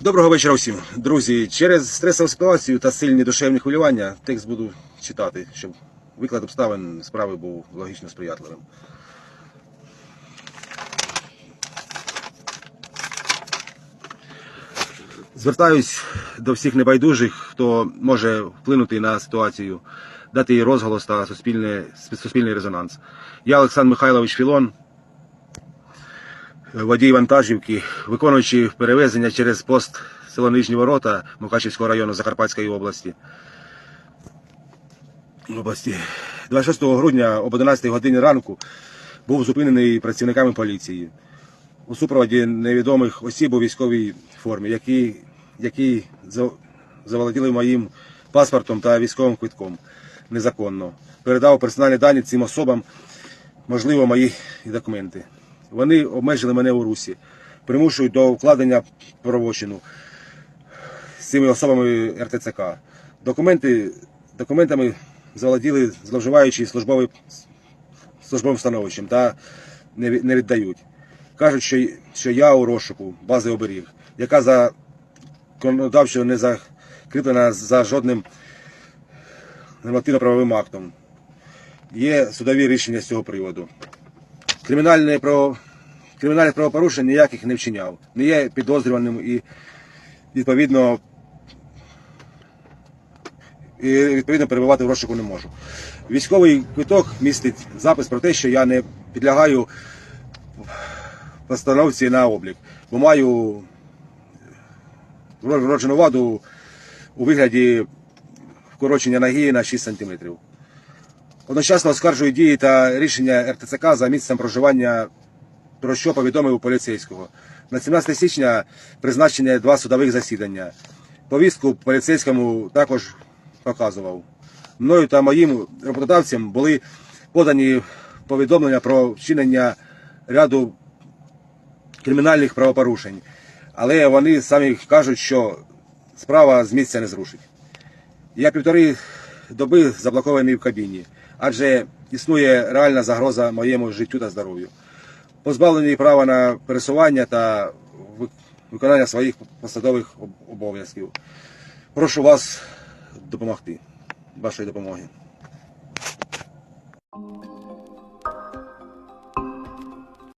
Доброго вечора всім. Друзі, через стресову ситуацію та сильні душевні хвилювання текст буду читати, щоб виклад обставин справи був логічно сприятливим. Звертаюсь до всіх небайдужих, хто може вплинути на ситуацію, дати їй розголос та суспільне, суспільний резонанс. Я Олександр Михайлович Філон, водій вантажівки, виконуючи перевезення через пост село Нижні Ворота Мукачівського району Закарпатської області. області. 26 грудня об 11 годині ранку був зупинений працівниками поліції у супроводі невідомих осіб у військовій формі, які, які заволоділи моїм паспортом та військовим квитком незаконно. Передав персональні дані цим особам, можливо, мої документи. Вони обмежили мене у русі, примушують до укладення правочину з цими особами РТЦК. Документи, документами заволоділи, зловживаючи службовий, службовим становищем та не, не віддають. Кажуть, що, що я у розшуку бази оберіг, яка за законодавчо не закріплена за жодним нормативно-правовим актом. Є судові рішення з цього приводу. Кримінальне право, кримінальних правопорушень ніяких не вчиняв. Не є підозрюваним і відповідно, і відповідно перебувати в розшуку не можу. Військовий квиток містить запис про те, що я не підлягаю постановці на облік, бо маю вроджену ваду у вигляді вкорочення ноги на 6 см. Одночасно оскаржую дії та рішення РТЦК за місцем проживання, про що повідомив поліцейського. На 17 січня призначені два судових засідання. Повістку поліцейському також показував. Мною та моїм роботодавцям були подані повідомлення про вчинення ряду кримінальних правопорушень. Але вони самі кажуть, що справа з місця не зрушить. Я півтори доби заблокований в кабіні, адже існує реальна загроза моєму життю та здоров'ю. Позбавлений права на пересування та виконання своїх посадових обов'язків. Прошу вас допомогти, вашої допомоги.